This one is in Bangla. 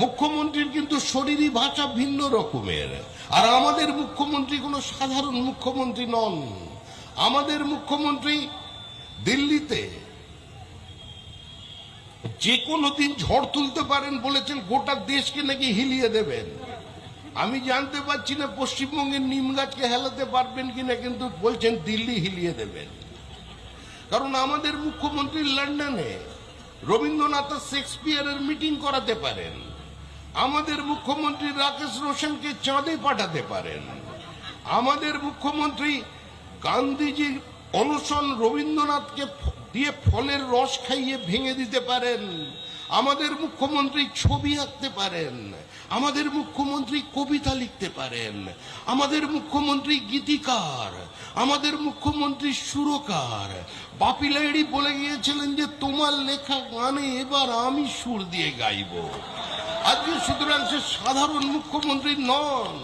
মুখ্যমন্ত্রীর কিন্তু শরীরী ভাষা ভিন্ন রকমের। আর আমাদের মুখ্যমন্ত্রী কোনো সাধারণ মুখ্যমন্ত্রী নন। আমাদের মুখ্যমন্ত্রী দিল্লিতে যে কোনো দিন ঝড় তুলতে পারেন বলেছেন, গোটা দেশকে নাকি হিলিয়ে দেবেন। আমি জানতে পারছি না পশ্চিমবঙ্গের নিম গাছকে হেলাতে পারবেন কিনা, কিন্তু বলছেন দিল্লি হিলিয়ে দেবেন। কারণ আমাদের মুখ্যমন্ত্রী লন্ডনে রবীন্দ্রনাথ শেক্সপিয়ারের মিটিং করাতে পারেন। আমাদের মুখ্যমন্ত্রী রাকেশ রোশনকে চাঁদে পাঠাতে পারেন। আমাদের মুখ্যমন্ত্রী গান্ধীজির অনশন রবীন্দ্রনাথকে দিয়ে ফলের রস খাইয়ে ভেঙে দিতে পারেন। আমাদের মুখ্যমন্ত্রী ছবি আঁকতে পারেন। আমাদের মুখ্যমন্ত্রী কবিতা লিখতে পারেন। আমাদের মুখ্যমন্ত্রী গীতিকার। আমাদের মুখ্যমন্ত্রী সুরকার। বাপি লাইড়ি বলে গিয়েছিলেন যে, তোমার লেখা গানে এবার আমি সুর দিয়ে গাইবো। আজকে সুতরাং সে সাধারণ মুখ্যমন্ত্রী নন।